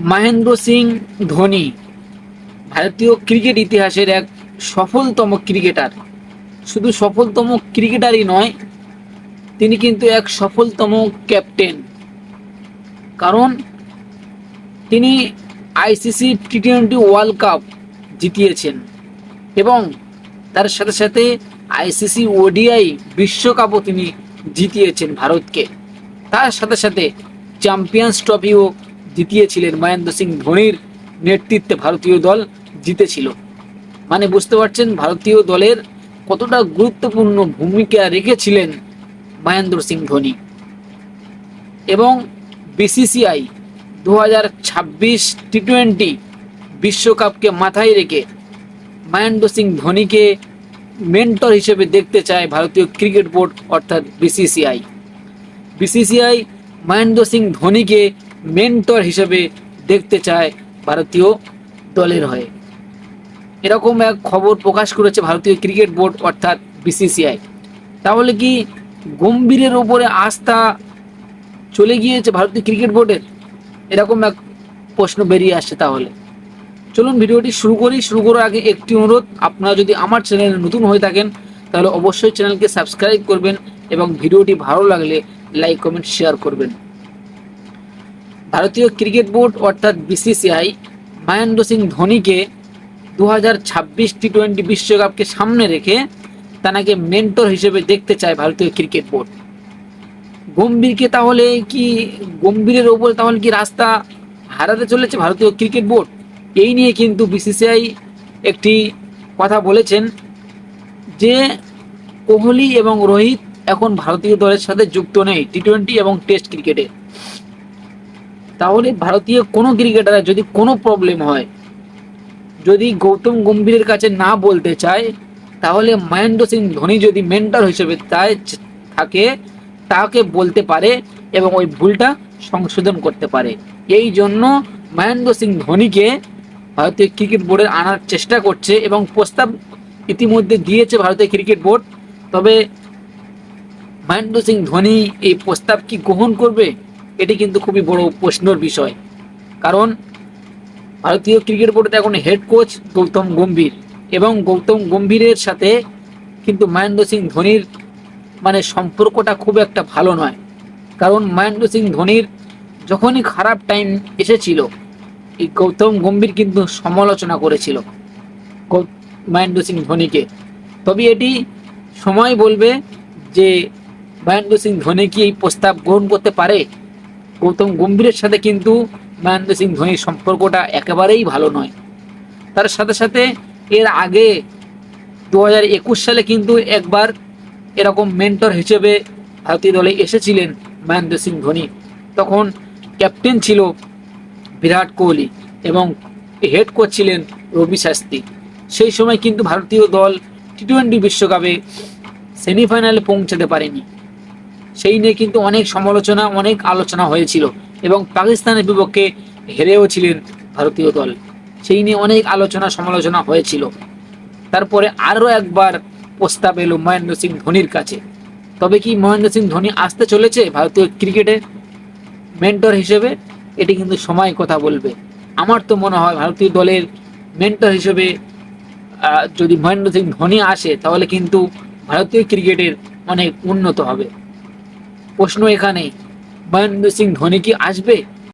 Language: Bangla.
মহেন্দ্র সিং ধোনি, ভারতীয় ক্রিকেট ইতিহাসের এক সফলতম ক্রিকেটার। শুধু সফলতম ক্রিকেটারই নয়, তিনি কিন্তু এক সফলতম ক্যাপ্টেন। কারণ, তিনি ICC T twenty world cup জিতিয়েছেন এবং তার সাথে সাথে আইসিসি ওডিআই বিশ্বকাপও তিনি জিতিয়েছেন ভারতকে। তার সাথে সাথে চ্যাম্পিয়ন্স ট্রফিও জিতিয়েছিলেন মহেন্দ্র সিং ধোনির নেতৃত্বে ভারতীয় দল জিতেছিল। মানে বুঝতে পারছেন, ভারতীয় দলের কতটা গুরুত্বপূর্ণ ভূমিকা রেখেছিলেন মহেন্দ্র সিং ধোনি। এবং বিসিসিআই দু হাজার ছাব্বিশ টি টোয়েন্টি বিশ্বকাপকে মাথায় রেখে মহেন্দ্র সিং ধোনিকে মেন্টর হিসেবে দেখতে চায় ভারতীয় ক্রিকেট বোর্ড, অর্থাৎ বিসিসিআই বিসিসিআই মহেন্দ্র সিং ধোনিকে মেন্টর হিসেবে দেখতে চায় ভারতীয় দলের হয়ে। এরকম এক খবর প্রকাশ করেছে ভারতীয় ক্রিকেট বোর্ড, অর্থাৎ বিসিসিআই। তাহলে কি গম্ভীরের ওপরে আস্থা চলে গিয়েছে ভারতীয় ক্রিকেট বোর্ডের? এরকম এক প্রশ্ন বেরিয়ে আসছে তাহলে। চলুন ভিডিওটি শুরু করি। শুরু করার আগে একটি অনুরোধ, আপনারা যদি আমার চ্যানেলে নতুন হয়ে থাকেন, তাহলে অবশ্যই চ্যানেলকে সাবস্ক্রাইব করবেন এবং ভিডিওটি ভালো লাগলে লাইক, কমেন্ট, শেয়ার করবেন। ভারতীয় ক্রিকেট বোর্ড অর্থাৎ বিসিসিআই মহেন্দ্র সিং ধোনিকে দু হাজার ছাব্বিশ টি টোয়েন্টি বিশ্বকাপকে সামনে রেখে তাকে মেন্টর হিসেবে দেখতে চায় ভারতীয় ক্রিকেট বোর্ড। গম্ভীরকে তাহলে কি, গম্ভীরের ওপরে তাহলে কি রাস্তা হারাতে চলেছে ভারতীয় ক্রিকেট বোর্ড? এই নিয়ে কিন্তু বিসিসিআই একটি কথা বলেছেন যে কোহলি এবং রোহিত এখন ভারতীয় দলের সাথে যুক্ত নেই টি টোয়েন্টি এবং টেস্ট ক্রিকেটে তাহলে ভারতীয় কোনো ক্রিকেটারের যদি কোনো প্রবলেম হয়, যদি গৌতম গম্ভীরের কাছে না বলতে চায়, তাহলে মহেন্দ্র সিং ধোনি যদি মেন্টর হিসেবে তাই থাকে, তাকে বলতে পারে এবং ওই ভুলটা সংশোধন করতে পারে। এই জন্য মহেন্দ্র সিং ধোনিকে ভারতীয় ক্রিকেট বোর্ডের আনার চেষ্টা করছে এবং প্রস্তাব ইতিমধ্যে দিয়েছে ভারতীয় ক্রিকেট বোর্ড। তবে মহেন্দ্র সিং ধোনি এই প্রস্তাব কি গ্রহণ করবে? এটি কিন্তু খুবই বড় প্রশ্নের বিষয়। কারণ ভারতীয় ক্রিকেট বোর্ডে এখন হেড কোচ গৌতম গম্ভীর এবং গৌতম গম্ভীরের সাথে কিন্তু মহেন্দ্র সিং ধোনির মানে সম্পর্কটা খুব একটা ভালো নয়। কারণ মহেন্দ্র সিং ধোনির যখনই খারাপ টাইম এসেছিল, এই গৌতম গম্ভীর কিন্তু সমালোচনা করেছিল মহেন্দ্র সিং ধোনিকে। তবে এটি সময় বলবে যে মহেন্দ্র সিং ধোনি কি এই প্রস্তাব গ্রহণ করতে পারে? গৌতম গম্ভীরের সাথে কিন্তু মহেন্দ্র সিং ধোনির সম্পর্কটা একেবারেই ভালো নয়। তার সাথে সাথে এর আগে দু হাজার একুশ সালে কিন্তু একবার এরকম মেন্টর হিসেবে ভারতীয় দলে এসেছিলেন মহেন্দ্র সিং ধোনি। তখন ক্যাপ্টেন ছিল বিরাট কোহলি এবং হেড কোচ ছিলেন রবি শাস্ত্রী। সেই সময় কিন্তু ভারতীয় দল টি টোয়েন্টি বিশ্বকাপে সেমিফাইনালে পৌঁছাতে পারেনি। সেই নিয়ে কিন্তু অনেক সমালোচনা, অনেক আলোচনা হয়েছিল এবং পাকিস্তানের বিপক্ষে হেরেও ছিলেন ভারতীয় দল। সেই নিয়ে অনেক আলোচনা, সমালোচনা হয়েছিল। তারপরে আরও একবার প্রস্তাব এলো মহেন্দ্র সিং ধোনির কাছে। তবে কি মহেন্দ্র সিং ধোনি আসতে চলেছে ভারতীয় ক্রিকেটে? মেন্টর হিসেবে এটি কিন্তু সময় কথা বলবে। আমার তো মনে হয় ভারতীয় দলের মেন্টর হিসেবে যদি মহেন্দ্র সিং ধোনি আসে তাহলে কিন্তু ভারতীয় ক্রিকেটের অনেক উন্নত হবে। প্রশ্ন এখানে। মহেন্দ্র সিং ধোনি কি আসবে?